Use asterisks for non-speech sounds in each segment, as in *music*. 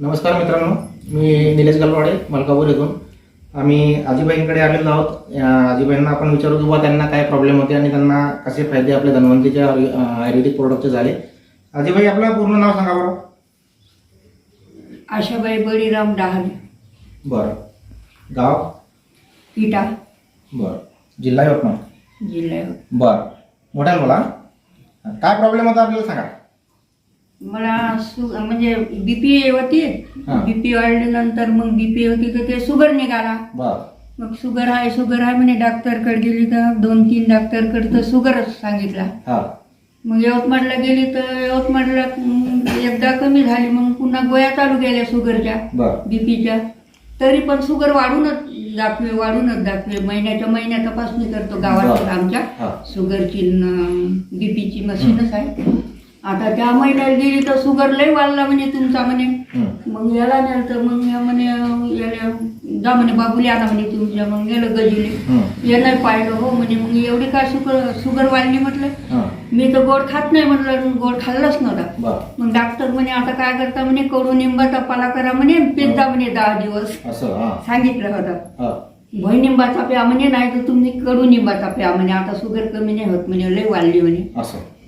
नमस्कार मित्रांनो मी निलेश गलवाडे मलकापूर येथून. आम्ही आजीबाईंकडे आलेलो आहोत. आजीबाईंना आपण विचारू की बुवा त्यांना काय प्रॉब्लेम होते आणि त्यांना कसे फायदे आपल्या धन्वंतीच्या आयुर्वेदिक प्रोडक्टचे झाले. आजीबाई आपलं पूर्ण नाव सांगा बरं. आशाबाई बळीराम डहाणे. बरं. गाव? इटा बरं. जिल्हा यवतमाळ? जिल्हा बरं. मोठ्यानं बोला. काय प्रॉब्लेम होता आपल्याला सांगा. मला सु म्हणजे बीपी होती. हा. बीपी वाढल्यानंतर मग बीपी होती तर ते शुगर निघाला. बरं. मग शुगर आहे शुगर आहे म्हणे डॉक्टरकडे गेली तर दोन तीन डॉक्टरकडे तर शुगरच सांगितला. हां. मग यवतमाळला गेली तर यवतमाळला एकदा कमी झाली. मग पुन्हा गोळ्या चालू केल्या शुगरच्या बरं. बीपीच्या तरी पण शुगर वाढूनच दाखवे वाढूनच दाखवे. महिन्याच्या महिन्या तपासणी करतो गावात बरं. आमच्या. हां. शुगरची बीपीची मशीनच आहे. आता त्या महिन्याला गेली तर शुगर लय वाढला म्हणे तुमचा म्हणे. मग याला नेलं तर मग या म्हणे याला जा म्हणे बाबूले आला म्हणे तुमच्या मग गेलं गजूले. यानं पाहिलं हो म्हणे मग एवढी काय शुगर शुगर वाढली म्हटलं? मी तर गोड खात नाही म्हटलं गोड खाल्लंच नव्हता. मग डॉक्टर म्हणे आता काय करता म्हणे कडुनिंबाचा पाला करा म्हणे पिझ्झा म्हणे दहा दिवस. सांगितलं होतं. भोईनिंबाचा प्या म्हणे नाही तर तुम्ही कडुनिंबाचा प्या म्हणे आता शुगर कमी नाही होत म्हणे लय वाढली म्हणे.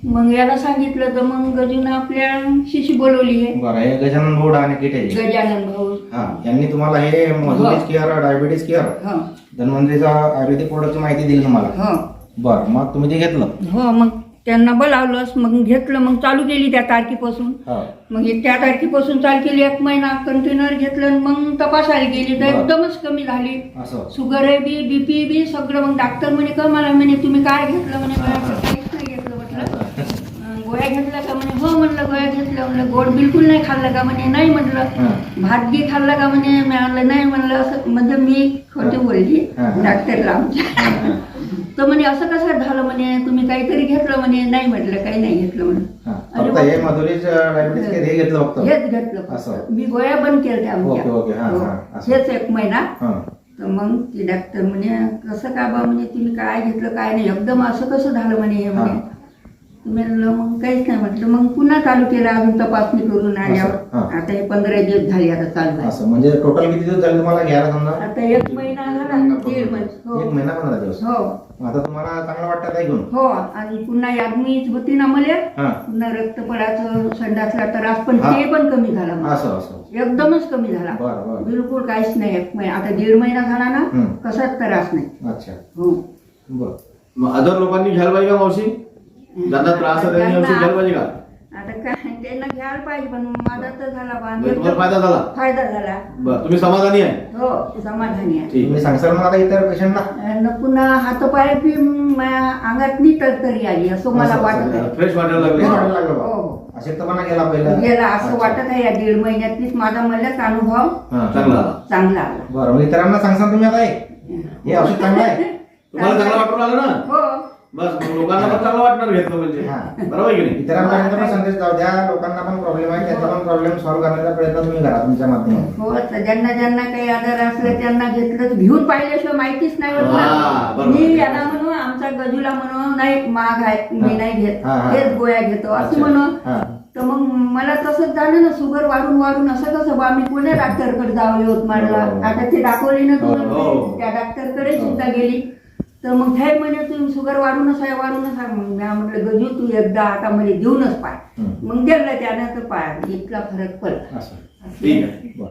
मग याला सांगितलं तर मग गजून आपल्या शिशी बोलवली आहे. बरं हे गजानन बोर्ड आणि किट गजानन भाऊ. हा यांनी तुम्हाला हे मधुमेह केअर डायबिटीज केअर हो. धन्वंतरीचा आयुर्वेदिक प्रोडक्टची माहिती दिली तुम्हाला? हो. बरं मग तुम्ही ते घेतलं? हो मग त्यांना बोलावलंच मग घेतलं मग चालू केली त्या तारखेपासून. हा. मग हे त्या तारखेपासून चालू केली एक महिना कंटेनर घेतलं आणि मग तपासायला गेली तर बरं. एकदमच कमी झाली. असं. शुगर आहे बी बीपी बी सगळं. मग डॉक्टर म्हणे का मला म्हणे तुम्ही काय घेतलं? म्हणे असं काहीच नाही घेतलं म्हटलं अं, गोळ्या घेतल्या का म्हणे? हो म्हटलं गोळ्या घेतल्या. म्हणलं गोड बिलकुल नाही खाल्लं का म्हणे? नाही म्हटलं. भात बी खाल्ला का म्हणे? मी म्हणलं नाही म्हणलं. असं म्हणजे मी खोटे बोलली. डॉक्टरला आमच्या. तर म्हणे असं कसं झालं म्हणे? तुम्ही काहीतरी घेतलं म्हणे? नाही म्हटलं काही नाही घेतलं म्हणे. हेच घेतलं. मी गोळ्या बंद केल्या. हा. हेच एक महिना. तर मग ती डॉक्टर म्हणे कसं का बा म्हणे? तुम्ही काय घेतलं काय नाही? एकदम असं कसं झालं म्हणे हे. म्हणे. म्हणलं मग काहीच नाही म्हटलं. मग पुन्हा चालू केलं अजून तपासणी करून आल्यावर. हा. आता हे पंधरा दिवस झाले आता चालू आहे. असं म्हणजे टोटल किती दिवस झाले तुम्हाला घ्यायला समजा? आता एक महिना झाला दीड महिना. एक हो महिना पंधरा दिवस. हो. मग आता तुम्हाला चांगलं वाटतं काय घेऊन हो. आणि पुन्हा यादमीच होती ना मला हा. पुन्हा रक्तपडाचं संडासला त्रास पण हा. ते पण कमी झाला मला. असं असं. एकदमच कमी झाला. बरं बरं. बिलकुल काहीच नाही. एक महिना आता दीड महिना झाला ना. कसाच त्रास नाही. अच्छा. हो. बरं. मग अदर लोकांनी घ्यायला पाहिजे का मावशी? ज्यांना त्रास आहे त्यांनी औषध घ्यायला पाहिजे का? आता काय त्यांना घ्यायला पाहिजे पण माझा तर झाला बा. म्हणजे तुम्हाला फायदा झाला? फायदा झाला. बरं तुम्ही समाधानी आहे? हो समाधानी आहे. ठीक. तुम्ही आता इतर पेशंटला आणि पुन्हा हातपाय बी माझ्या अंगात नी तरतरी आली असं मला असं, वाटत असं. आहे फ्रेश वाटायला लागले. वाटायला लागलं हो, बा. हो. अशक्तपणा गेला पहिला. गेला असं. वाटत आहे या दीड महिन्यातलीच माझा मलाच अनुभव हा. चांगला आला. चांगला आला. बरं मग इतरांना सांगसाल तुम्ही आता हे? हे औषध चांगलं आहे? *laughs* तुम्हाला चांगलं वाटून आलं ना? हो. बस मग लोकांना पण चांगलं वाटणार घेतलं म्हणजे हा. बरोबर आहे की नाही इतरांपर्यंत पण संदेश जाऊ द्या लोकांना पण प्रॉब्लेम आहे त्याचा पण प्रॉब्लेम सॉल्व्ह करण्याचा प्रयत्न तुम्ही करा तुमच्या माध्यमातून हो तर ज्यांना ज्यांना काही आजार असलं त्यांना घेतलं तर घेऊन पाहिल्याशिवाय माहितीच नाही होत हा, ना बरोबर. मी याला म्हणू आमचा गजूला म्हणू नाही महाग आहे मी हा. नाही घेत हा, हा. हेच गोळ्या घेतो असं अच्छा. म्हणू हा. तर मग मला तसंच झालं ना शुगर वाढून वाढून असं कसं बा मी पुणे डॉक्टरकडे जावं यवतमाळला हो. आता ते दाखवली ना हो. तुम्ही त्या डॉक्टरकडे हो. सुद्धा गेली तर मग हे म्हणे तुम्ही शुगर वाढूनच आहे वाढूनच आहे मग मी म्हटलं गजू तू एकदा आता मला देऊनच पाय. मग दिलं त्यानं तर पाय इतका फरक पडला. ठीक आहे.